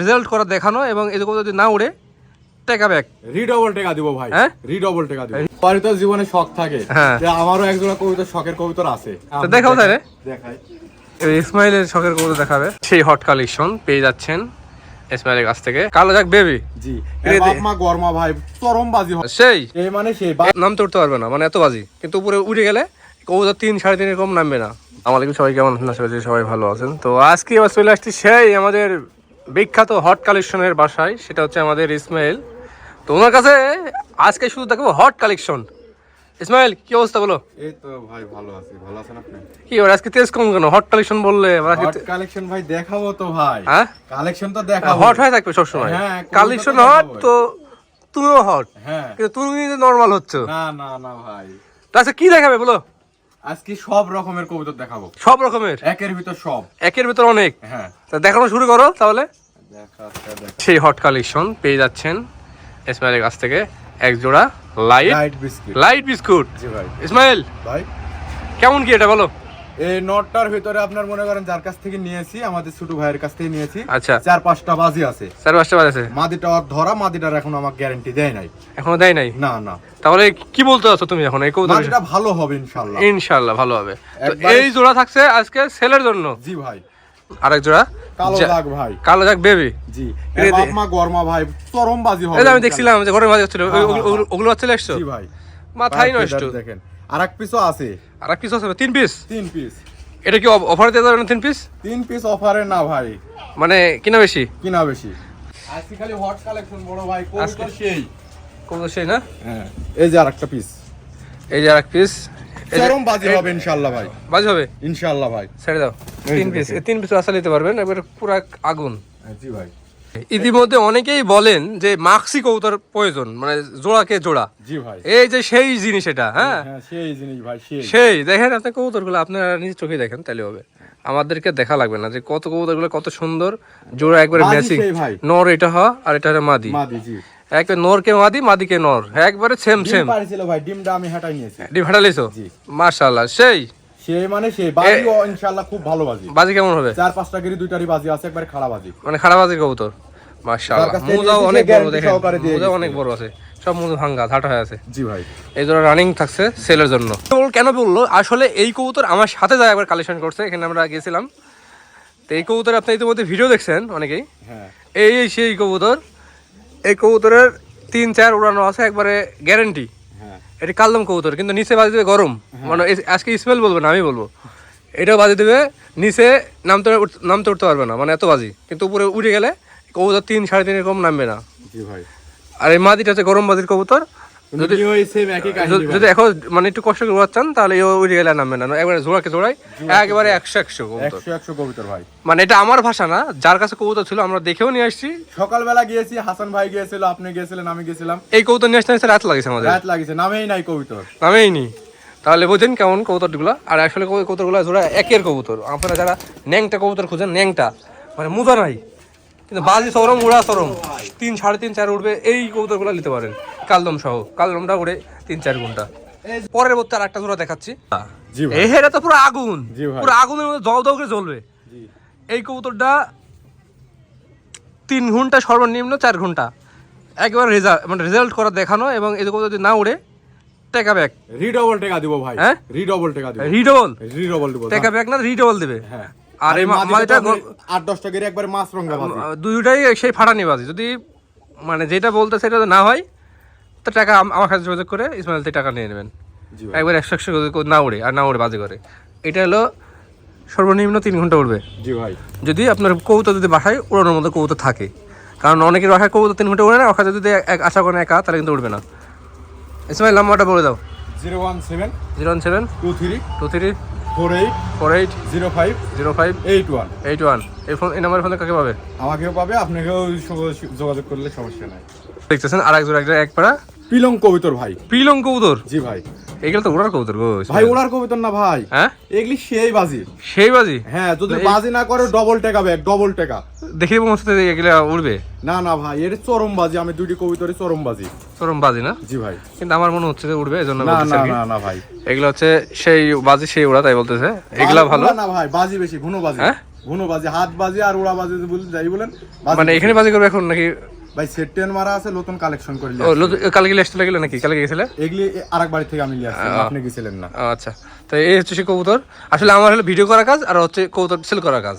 Result করা দেখানো এবং কবুতর যদি না উড়ে টেকা ব্যাক রিডবল টাকা দিব ভাই। হ্যাঁ? রিডবল টাকা দিব। বাড়িতে জীবনে শখ থাকে। হ্যাঁ। যে আমারও একজোড়া কবিতা শখের কবিতর আছে। তো দেখাও তাহলে। দেখাই। ইসমাইলের শখের কবিতা দেখাবে। সেই হট কালেকশন পেয়ে যাচ্ছেন ইসমাইলের কাছ থেকে। কালো যাক বেবি জি। মা গরমা ভাই চরম বাজি হয়। সেই। এই মানে সেই নামতে উঠতে পারবে না মানে এত বাজি। কিন্তু উপরে উঠে গেলে কবুতর তিন সাড়ে তিন এরকম নামবে না। আমাদের সবাই কেমন আছেন? আশা করছি সবাই ভালো আছেন। তো আজকে আবার চলে আসছি সেই আমাদের বিখ্যাত হট কালেকশনের বাসায় সেটা হচ্ছে আমাদের ইসমাইল। তো ওনার কাছে আজকে শুধু দেখাবো হট কালেকশন। ইসমাইল কি অবস্থা বলো? এই তো ভাই ভালো আছি। ভালো আছেন আপনি? কি এবার আজকে তেজ কম কেন? হট কালেকশন বললে হট কালেকশন ভাই দেখাবো তো ভাই। হ্যাঁ? কালেকশন তো দেখাবো। হট হয়ে থাকবে সবসময়। হ্যাঁ, কালেকশন হট তো তুমিও হট। হ্যাঁ। কিন্তু তুমি নর্মাল হচ্ছ। না না না ভাই। তো আজকে কি দেখাবে বলো? আজকে সব রকমের কবিতা দেখাবো। সব রকমের? একের ভিতর সব। একের ভিতর অনেক। হ্যাঁ। তা দেখানো শুরু করো তাহলে। আচ্ছা, সেই হট কালেকশন পেয়ে যাচ্ছেন ইসমাইলের কাছ থেকে এক জোড়া light light biscuit light biscuit জি ভাই। ইসমাইল ভাই। কেমন কি এটা বলো? এই নটটার ভিতরে আপনার মনে করেন যার কাছ থেকে নিয়েছি আমাদের ছোট ভাইয়ের কাছ থেকে নিয়েছি আচ্ছা। চার পাঁচটা বাজি আছে। চার পাঁচটা বাজে মাদিটা ওর ধরা মাদিটার এখন আমার গ্যারান্টি দেয় নাই। এখনও দেয় নাই? না না। তাহলে কি বলতে আছো তুমি এখন? এই কৌতুক মাদিটা ভালো হবে ইনশাল্লাহ ইনশাল্লাহ ভালো হবে। এই জোড়া থাকছে আজকে সেলের জন্য। জি ভাই। আরেক জোড়া? কালো দাগ ভাই। কালো যাক বেবি জি। গরমা ভাই চরম বাজি হবে আমি দেখছিলাম যে ঘরের মাঝে হচ্ছিল হ্যাঁ, হ্যাঁ, ওগুলো- চলে আসছো? জি ভাই। মাথায় নষ্ট। দেখেন। আর এক পিসও আছে। আর এক পিস আছে তিন পিস তিন পিস এটা কি অফার দিয়ে যাবে না তিন পিস তিন পিস অফারে না ভাই। মানে কিনা বেশি? কিনা বেশি। আজকে খালি হট কালেকশন বড় ভাই সেই। সেই না? হ্যাঁ। এই যে আরেকটা পিস এই যে আরেক পিস চরম বাজি হবে ইনশাল্লাহ ভাই। বাজ হবে? ইনশাআল্লাহ ভাই। ছেড়ে দাও। তিন পিস তিন পিস আসা নিতে পারবেন একবারে পুরা আগুন। হ্যাঁ, জি ভাই। ইতিমধ্যে অনেকেই বলেন যে মাক্সি কৌতার প্রয়োজন মানে জোড়াকে জোড়া। জি ভাই। এই যে সেই জিনিস এটা হ্যাঁ? হ্যাঁ সেই জিনিস ভাই সেই। দেখেন আপনি কবুতরগুলো আপনারা নিজের চোখে দেখেন তাহলে হবে। আমাদেরকে দেখা লাগবে না যে কত কবুতরগুলো কত সুন্দর জোড়া একবারে ম্যাচিং নর এটা হ আর এটা হলো মাদি। একবার নরকে মাদি মাদিকে নর একবারে সেম ডিম সেম পাড়ছিল ভাই ডিমটা আমি হাঁটাই নিয়েছি। ডিম। মাশাআল্লাহ সেই। মানে সেই বাজিও ইনশাল্লাহ খুব ভালো বাজি। বাজি কেমন হবে? চার পাঁচটা গিরি দুইটারই বাজি আছে একবার খাড়া বাজি। মানে খারাপ বাজি কবুতর। মাশাআল্লাহ। যার মুজাও অনেক বড় দেখেন। মুজাও অনেক বড় আছে। সব মুজা ভাঙ্গা ঝাঁটা হয়ে আছে। জি ভাই। এই জন্য রানিং থাকছে সেলের জন্য। কেন বলল আসলে এই কবুতর আমার সাথে যায় একবার কালেকশন করছে এখানে আমরা গেছিলাম। তো এই কবুতর আপনি ইতিমধ্যে ভিডিও দেখছেন অনেকেই। হ্যাঁ। এই সেই কবুতর। এই কবুতরের তিন চার উড়ানো আছে একবারে গ্যারেন্টি এটি কালদম কবুতর কিন্তু নিচে বাজি দেবে গরম। মানে আজকে স্মেল বলব না আমি বলব। এটাও বাজে দেবে নিচে নামতে নামতে উঠতে পারবে না মানে এত বাজি। কিন্তু উপরে উঠে গেলে কবুতর তিন সাড়ে তিন কম নামবে না। আর এই মাদিটা হচ্ছে গরম বাজির কবুতর যদি ওই এখন মানে একটু কষ্ট করে উড়াচ্ছেন তাহলে ও উড়ে নামবে না। একবারে জোড়াকে জোড়াই একেবারে একশো একশো কবুতর। একশো একশো কবিতর ভাই। মানে এটা আমার ভাষা না যার কাছে কবুতর ছিল আমরা দেখেও নিয়ে আসছি। সকালবেলা গিয়েছি হাসান ভাই গিয়েছিল আপনি গিয়েছিলেন আমি গেছিলাম এই কবুতর নিয়ে আসতে রাত লাগেছে আমাদের। রাত লাগিছে নামেই নাই কবিতর। নামেই নি তাহলে বোঝেন কেমন কবুতরগুলো। আর আসলে কবু- কবুতরগুলো জোড়া একের কবুতর। আপনারা যারা ন্যাংটা কবুতর খুঁজেন ন্যাংটা। মানে মুজা নাই। কিন্তু বাজি সরম উড়া সরম। তিন সাড়ে তিন চার উঠবে এই কবুতরগুলো নিতে পারেন। কালদম সহ। কালদমটা উড়ে তিন চার ঘণ্টা। পরের বলতে আর একটা জোড়া দেখাচ্ছি। হেরা তো পুরো আগুন। পুরো আগুনের মধ্যে জল দাও করে জ্বলবে। এই কবুতরটা তিন ঘণ্টা সর্বনিম্ন চার ঘণ্টা। একবার রেজাল্ট মানে রেজাল্ট করা দেখানো এবং এই কবুতর যদি না উড়ে টেকা ব্যাক রিডবল টাকা দিব ভাই। হ্যাঁ? রিডবল টাকা দিব। রিডবল রিডবল দিব। টেকা ব্যাক না রিডবল দেবে। হ্যাঁ। আর এই মাদিটা আট দশটা গিরি একবার মাছ রঙা দুইটাই সেই ফাটানি বাজি যদি মানে যেটা বলতে সেটা না হয় তো টাকা আমার কাছে যোগাযোগ করে ইসমাইল থেকে টাকা নিয়ে নেবেন। একবার একশো একশো না উড়ে আর না উড়ে বাজি করে। এটা হলো সর্বনিম্ন তিন ঘণ্টা উঠবে জি ভাই। যদি আপনার কবুতর যদি বাসায় উড়ানোর মতো কবুতর থাকে কারণ অনেকের বাসায় কবুতর তিন ঘণ্টা উড়ে না ওখানে যদি এক আশা করেন একা তাহলে কিন্তু উঠবে না। ইসমাইল নাম্বারটা বলে দাও। Zero one seven zero one seven two three two three four eight four eight zero five zero five eight one eight one এই ফোন এই নাম্বার ফোনে কাকে পাবে? আমাকেও পাবে আপনাকেও যোগাযোগ করলে সমস্যা নাই। দেখতেছেন আর একজন একজন এক পাড়া। পিলং কবিতর ভাই। পিলং কবুতর? জি ভাই। এগুলো তো উড়ার কবুতর গো ভাই ওনার কবিতর না ভাই। হ্যাঁ? এগুলি সেই বাজি। সেই বাজি? হ্যাঁ যদি বাজি না করে ডবল টাকা ব্যাগ ডবল টাকা। দেখে মনে এগুলো উড়বে। না না ভাই এর চরম বাজি আমি দুইটি কবিতরে চরম বাজি। চরম বাজি না? জি ভাই। কিন্তু আমার মনে হচ্ছে যে উড়বে এই জন্য না না না ভাই। এগুলো হচ্ছে সেই বাজি সেই উড়া তাই বলতেছে। এগুলা ভালো? না ভাই বাজি বেশি ঘুনো বাজি। হ্যাঁ? ঘুনো বাজি হাত বাজি আর উড়া বাজি যাই বলেন মানে এখানে বাজি করবে এখন নাকি ভাই সেট টেন মারা আছে নতুন কালেকশন করে ও কালকে লেস্ট লাগলে নাকি? কালকে গেছিলে? এগুলি আরেক বাড়ি থেকে আমি আসছি আপনি গেছিলেন না। আচ্ছা। তো এই হচ্ছে সে কবুতর। আসলে আমার হলো ভিডিও করা কাজ আর হচ্ছে কবুতর সেল করা কাজ।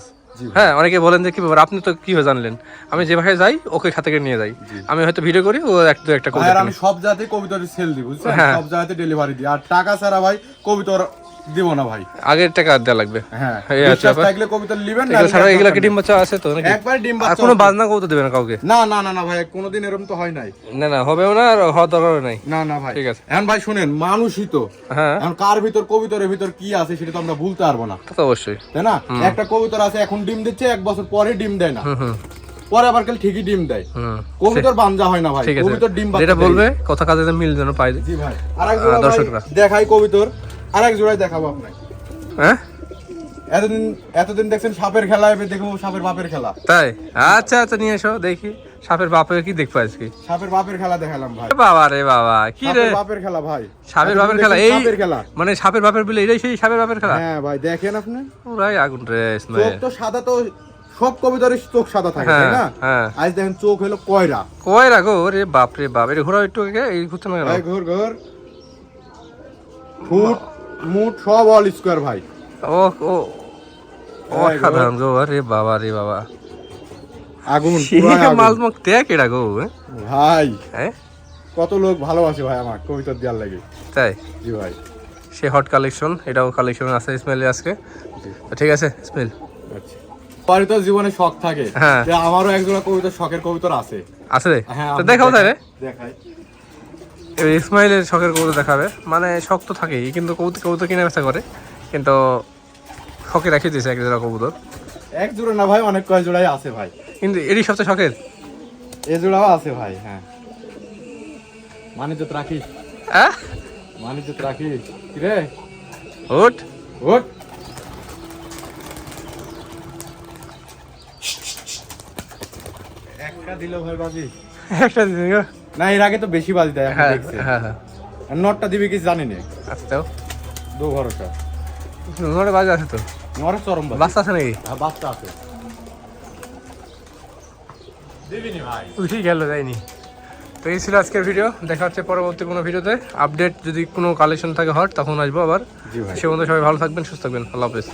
হ্যাঁ অনেকে বলেন যে কি ব্যাপার আপনি তো কীভাবে জানলেন? আমি যে ভাষায় যাই ওকে খাতে করে নিয়ে যাই। আমি হয়তো ভিডিও করি ও এক দু একটা আর আমি সব জায়গাতে কবিতার সেল দিই বুঝছেন? হ্যাঁ। সব জায়গাতে ডেলিভারি দিই। আর টাকা ছাড়া ভাই কবিতর দিব না ভাই। আগের টাকা দেওয়া লাগবে। হ্যাঁ। এই আচ্ছা, বিশ্বাস ব্যাপার। থাকলে কবিতা নিবেন না ছাড়া এগুলো কি ডিম বাচ্চা আছে তো নাকি? একবার ডিম বাচ্চা কোনো বাজনা কবুতর দেবে কাউকে? না না না না ভাই কোনোদিন এরকম তো হয় নাই। না না হবেও না আর হওয়ার দরকারও নাই। না না ভাই। ঠিক আছে। এখন ভাই শুনেন মানুষই তো। হ্যাঁ। এখন কার ভিতর কবিতরের ভিতর কি আছে সেটা তো আমরা বলতে পারব না। তো অবশ্যই। তাই না? একটা কবিতর আছে এখন ডিম দিচ্ছে এক বছর পরে ডিম দেয় না। পরে আবার কাল ঠিকই ডিম দেয়। কবিতর বাঞ্জা হয় না ভাই। কবিতর ডিম যেটা বলবে কথা কাজে মিল যেন পাই জি ভাই দর্শকরা। দেখাই কবিতর। আরেক জোড়ায় দেখাবো আপনাকে। হ্যাঁ? এতদিন এতদিন দেখছেন সাপের খেলা এবার দেখব সাপের বাপের খেলা। তাই? আচ্ছা আচ্ছা নিয়ে এসো দেখি। সাপের বাপে কি দেখব আজকে? সাপের বাপের খেলা দেখালাম ভাই। বাবা রে বাবা কি রে? বাপের খেলা ভাই। সাপের বাপের খেলা এই সাপের খেলা। মানে সাপের বাপের বলে এটাই সেই সাপের বাপের খেলা? হ্যাঁ ভাই দেখেন আপনি। পুরাই আগুন রে চোখ তো সাদা তো সব কবিতারই চোখ সাদা থাকে তাই হ্যাঁ না? হ্যাঁ। আজ দেখেন চোখ হলো কয়রা। কয়রা রাখো রে বাপ রে বাপ এটা ঘোরা একটু এই ঘুরতে না ঘর ঘর। ফুট মুট সব অল স্কোয়ার ভাই। ও ও অসাধারণ গো রে বাবা রে বাবা। আগুন। মাল মুখ দেখ এটা গো হ্যাঁ? ভাই হ্যাঁ? কত লোক ভালোবাসে ভাই আমার কবিতা দেওয়ার লাগে। তাই? জি ভাই। সে হট কালেকশন এটাও কালেকশন আছে ইসমাইলের আজকে। ঠিক আছে ইসমাইল আচ্ছা। পরে তো জীবনে শখ থাকে। হ্যাঁ। আমারও একজোড়া কবিতা শখের কবিতর আছে। আছে? হ্যাঁ দেখাও। তাহলে। দেখাই। এই ইসমাইলের শখের কবুতর দেখাবে। মানে শখ তো থাকেই কিন্তু কবুতর কবুতর কিনে বেচা করে। কিন্তু শখে রাখি দিয়েছে এক জোড়া কবুতর। এক জোড়া না ভাই অনেক কয় জোড়াই আছে ভাই। কিন্তু এরই সবচেয়ে শখের? এ জোড়াও আছে ভাই হ্যাঁ। রাখিস। হ্যাঁ রাখিস। কি রে ওট ওট একটা দিল ভাই বাজি। একটা গো। না এর আগে তো বেশি বাজি দেয় হ্যাঁ দেখছি। হ্যাঁ হ্যাঁ। আর নটটা দিবে কিছু জানি না। আচ্ছা। দো ভরসা। তোমার বাজে আছে তো? নরে চরম বাজি। বাচ্চা আছে নাকি? হ্যাঁ বাচ্চা আছে। দিবিনি ভাই? উঠি গেল যায়নি তো এই ছিল আজকের ভিডিও দেখা হচ্ছে পরবর্তী কোনো ভিডিওতে। আপডেট যদি কোনো কালেকশন থাকে হট তখন আসব আবার। সে বন্ধু সবাই ভালো থাকবেন সুস্থ থাকবেন। আল্লাহ হাফেজ।